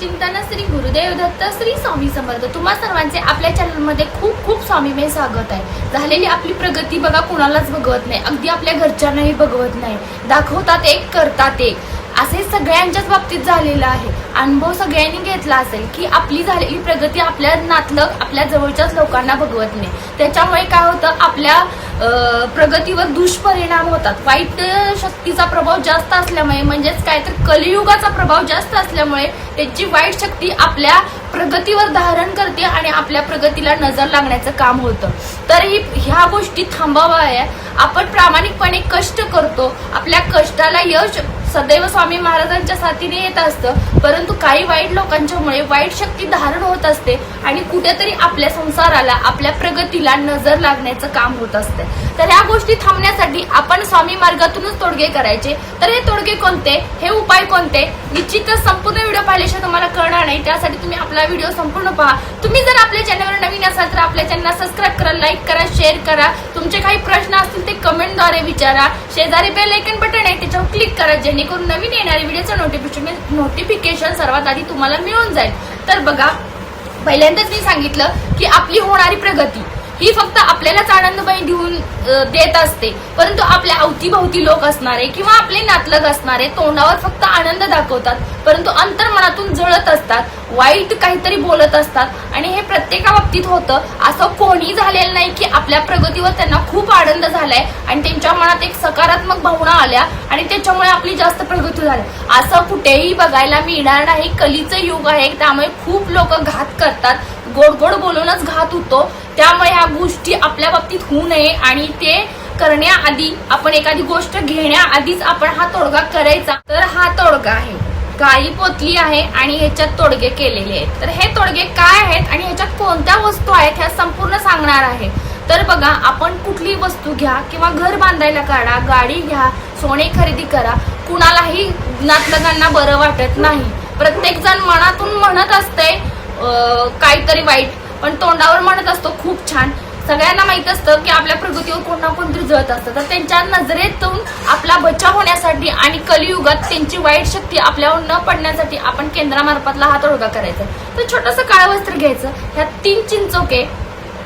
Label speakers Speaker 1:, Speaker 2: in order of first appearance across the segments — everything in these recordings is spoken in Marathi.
Speaker 1: चिंतन श्री गुरुदेव दत्त श्री स्वामी समर्थ. तुम्हा सर्वांचे आपल्या चॅनलमध्ये खूप खूप स्वामीमय स्वागत आहे. झालेली आपली प्रगती बघा कुणालाच बघवत नाही. अगदी आपल्या घरच्यांनाही बघवत नाही. दाखवतात एक करतात एक. असे सगळ्यांच्याच बाबतीत झालेलं आहे. अनुभव सगळ्यांनी घेतला असेल की आपली झालेली प्रगती आपल्या नातलं आपल्या जवळच्याच लोकांना बघवत नाही. त्याच्यामुळे काय होतं? आपल्या प्रगतीवर दुष्परिणाम होतात. वाईट शक्तीचा प्रभाव जास्त असल्यामुळे म्हणजेच काय तर कलियुगाचा प्रभाव जास्त असल्यामुळे त्यांची वाईट शक्ती आपल्या प्रगतीवर धारण करते आणि आपल्या प्रगतीला नजर लागण्याचं काम होतं. तर ही ह्या गोष्टी थांबाव्या आपण प्रामाणिकपणे कष्ट करतो. आपल्या कष्टाला यश सदैव स्वामी महाराजांच्या साथीने येत असतं. परंतु काही वाईट लोकांच्यामुळे वाईट शक्ती धारण होत असते आणि कुठेतरी आपल्या संसाराला आपल्या प्रगतीला नजर लागण्याचं काम होत असते. तर ह्या गोष्टी थांबण्यासाठी आपण स्वामी मार्गातूनच तोडगे करायचे. तर हे तोडगे कोणते? हे उपाय कोणते? निश्चितच संपूर्ण व्हिडिओ पाहिल्याशिवाय तुम्हाला कळणार नाही. त्यासाठी तुम्ही आपला व्हिडिओ संपूर्ण पहा. तुम्ही जर आपल्या चॅनलवर नवीन असाल तर आपल्या चॅनलला सबस्क्राईब करा लाईक करा शेअर करा. तुमचे काही प्रश्न असतील ते कमेंटद्वारे विचारा. शेजारी बेल आयकन बटन आहे त्याच्यावर क्लिक करा जेणेकरून नवीन येणारे व्हिडिओचं नोटिफिकेशन नोटिफिकेशन सर्वात आधी तुम्हाला मिळून जाईल. तर बघा पहिल्यांदाच मी सांगितलं की आपली होणारी प्रगती. ही फक्त आपल्यालाच आनंदमय घेऊन देत असते. परंतु आपल्या अवतीभोवती लोक असणारे किंवा आपले नातलग असणारे तोंडावर फक्त आनंद दाखवतात परंतु अंतर्मनातून जळत असतात वाईट काहीतरी बोलत असतात. आणि हे प्रत्येका बाबतीत होतं. असं कोणी झालेलं नाही की आपल्या प्रगतीवर त्यांना खूप आनंद झालाय आणि त्यांच्या मनात एक सकारात्मक भावना आल्या आणि त्याच्यामुळे आपली जास्त प्रगती झाली. असं कुठेही बघायला मिळणार नाही. कलीचं युग आहे त्यामुळे खूप लोक घात करतात. गोड गोड बोलूनच घात होतो. त्यामुळे ह्या गोष्टी आपल्या बाबतीत होऊ नये आणि ते करण्याआधी आपण एखादी गोष्ट घेण्याआधीच आपण हा तोडगा करायचा. तर हा तोडगा आहे. गाई पोतली आहे आणि ह्याच्यात तोडगे केलेले आहेत. तर हे तोडगे काय आहेत आणि ह्याच्यात कोणत्या वस्तू आहेत ह्या संपूर्ण सांगणार आहे. तर बघा आपण कुठली वस्तू घ्या किंवा घर बांधायला काढा गाडी घ्या सोने खरेदी करा. कुणालाही नातलगांना बरं वाटत नाही. प्रत्येक जण मनातून म्हणत असते काहीतरी वाईट. पण तोंडावर म्हणत असतो खूप छान. सगळ्यांना माहीत असतं की आपल्या प्रगतीवर कोण ना कोणतरी जळत असतं. तर त्यांच्या नजरेतून आपला बचाव होण्यासाठी आणि कलियुगात त्यांची वाईट शक्ती आपल्यावर न पडण्यासाठी आपण केंद्रामार्फतला हा तोडगा करायचा. तर छोटंसं काळं वस्त्र घ्यायचं. ह्या तीन चिंचोके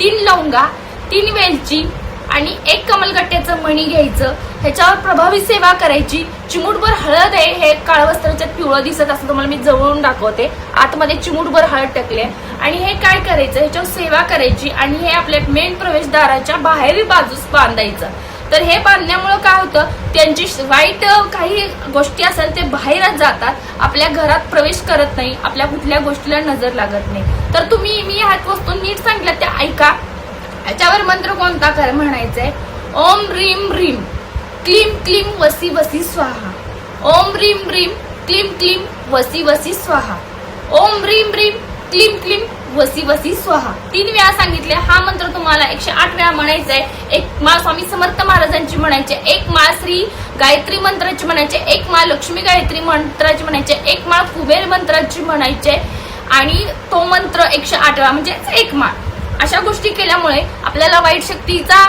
Speaker 1: तीन लवंगा तीन वेलची आणि एक कमलगट्ट्याचं मणी घ्यायचं ह्याच्यावर प्रभावी सेवा करायची. चिमूटभर हळद आहे हे काळं वस्त्राच्यात पिवळं दिसत असं तुम्हाला मी जवळून दाखवते. आतमध्ये चिमूटभर हळद टाकले आणि हे काय करायचं ह्याच्यावर सेवा करायची आणि हे आपल्या मेन प्रवेशद्वाराच्या बाहेरील बाजूस बांधायचं. तर हे बांधल्यामुळं काय होतं त्यांची वाईट काही गोष्टी असेल ते बाहेरच जातात. आपल्या घरात प्रवेश करत नाही आपल्या कुठल्या गोष्टीला नजर लागत नाही. तर तुम्ही मी ह्याच वस्तू नीट सांगितलं त्या ऐका. ह्याच्यावर मंत्र कोणता कर म्हणायचंय? ओम रीम रीम क्लीम क्लीम वसी वसी स्वाहा. ओम रीम रीम क्लीम क्लीम वसी वसी स्वाहा. ओम रीम रीम क्लीम क्लीम वसी वसी स्वाहा. तीन वेळा सांगितले हा मंत्र तुम्हाला एकशे आठ वेळा म्हणायचा आहे एक माळ स्वामी समर्थ महाराजांची म्हणायचे एक माळ श्री गायत्री मंत्राची म्हणायचे एक माळ लक्ष्मी गायत्री मंत्राची म्हणायचे एक माळ कुबेर मंत्राची म्हणायचे. आणि तो मंत्र एकशे आठ वेळा म्हणजे एक माळ. अशा गोष्टी केल्यामुळे आपल्याला वाईट शक्तीचा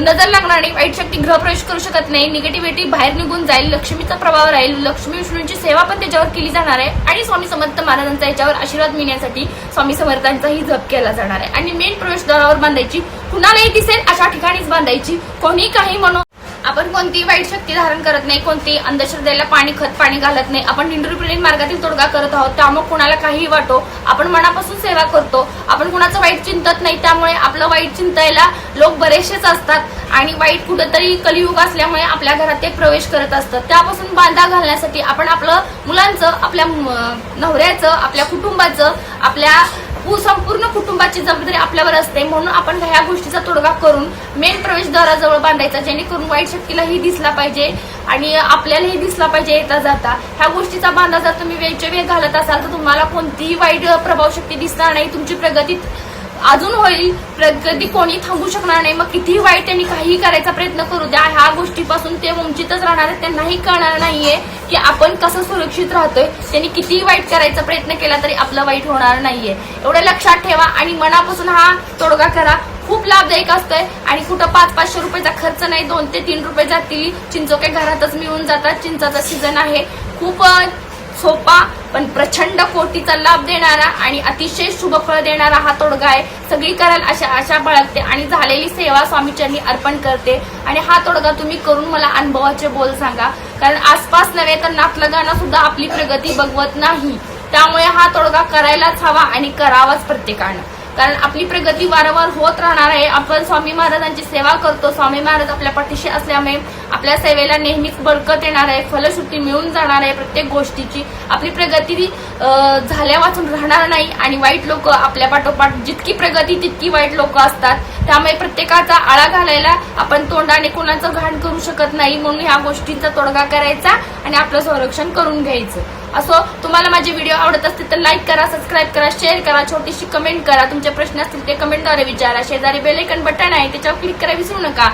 Speaker 1: नजर लागणार नाही वाईट शक्ती गृहप्रवेश करू शकत नाही. निगेटिव्हिटी बाहेर निघून जाईल लक्ष्मीचा प्रभाव राहील. लक्ष्मी विष्णूंची सेवा पण त्याच्यावर केली जाणार आहे. आणि स्वामी समर्थ महाराजांचा याच्यावर आशीर्वाद मिळण्यासाठी स्वामी समर्थांचाही जप केला जाणार आहे. आणि मेन प्रवेशद्वारावर बांधायची कुणालाही दिसेल अशा ठिकाणीच बांधायची. कोणी काही म्हणून आपण कोणतीही वाईट शक्ती धारण करत नाही कोणती अंधश्रद्धेला पाणी खत पाणी घालत नाही. आपण निंद्रुप्रेम मार्गातील तोडगा करत आहोत. त्यामुळे कुणाला काही वाटो आपण मनापासून सेवा करतो. वाईट चिंतत नाही त्यामुळे आपलं वाईट चिंतायला लोक बरेचसेच असतात. आणि वाईट कुठंतरी कलियुग असल्यामुळे आपल्या घरात ते प्रवेश करत असतात. त्यापासून बांधा घालण्यासाठी आपण आपलं मुलांचं आपल्या नवऱ्याचं आपल्या कुटुंबाचं आपल्या संपूर्ण कुटुंबाची जबाबदारी आपल्यावर असते. म्हणून आपण ह्या गोष्टीचा तोडगा करून मेन प्रवेशद्वाराजवळ बांधायचा जेणेकरून वाईट शक्तीलाही दिसला पाहिजे आणि आपल्यालाही दिसला पाहिजे येता जाता. ह्या गोष्टीचा बांधा जर तुम्ही वेळच्या वेळ घालत असाल तर तुम्हाला कोणतीही वाईट प्रभाव शक्ती दिसणार नाही. तुमची प्रगती अजून होईल. कधी कोणी थांबू शकणार नाही. मग कितीही वाईट त्यांनी काहीही करायचा प्रयत्न करू द्या. ह्या गोष्टीपासून ते वंचितच राहणार आहेत त्यांनाही कळणार नाहीये की आपण कसं सुरक्षित राहतोय. त्यांनी कितीही वाईट करायचा प्रयत्न केला तरी आपलं वाईट होणार नाहीये. एवढं लक्षात ठेवा आणि मनापासून हा तोडगा करा. खूप लाभदायक असतोय आणि कुठं पाच पाचशे रुपयाचा खर्च नाही दोन ते तीन रुपये जातील. चिंचोके घरातच मिळून जातात. चिंचाचा सीझन आहे. खूप सोपा पण प्रचंड कोटीचा लाभ देणारा आणि अतिशय शुभफळ देणारा हा तोडगा आहे. सगळी कराल अशा आशा बाळगते आणि झालेली सेवा स्वामीचरणी अर्पण करते. आणि हा तोडगा तुम्ही करून मला अनुभवाचे बोल सांगा. कारण आसपास नव्हे तर नातलगांना सुद्धा आपली प्रगती बघवत नाही. त्यामुळे हा तोडगा करायलाच हवा आणि करावाच प्रत्येकानं. कारण आपली प्रगती वारंवार होत राहणार आहे. आपण स्वामी महाराजांची सेवा करतो. स्वामी महाराज आपल्या पाठीशी असल्यामुळे आपल्या सेवेला नेहमीच बळकत येणार आहे. फलश्रुती मिळून जाणार आहे प्रत्येक गोष्टीची. आपली प्रगती झाल्या वाचून राहणार नाही आणि वाईट लोक आपल्या पाठोपाठ जितकी प्रगती तितकी वाईट लोक असतात. त्यामुळे प्रत्येकाचा आळा घालायला आपण तोंडाने कोणाचं घाण करू शकत नाही. म्हणून ह्या गोष्टींचा तोडगा करायचा आणि आपलं संरक्षण करून घ्यायचं. असो तुम्हाला माझे व्हिडिओ आवडत असतील तर लाईक करा सबस्क्राईब करा शेअर करा छोटीशी कमेंट करा. तुमचे प्रश्न असतील ते कमेंटद्वारे विचारा. शेजारी बेलेकन बटन आहे त्याच्यावर क्लिक करा विसरू नका.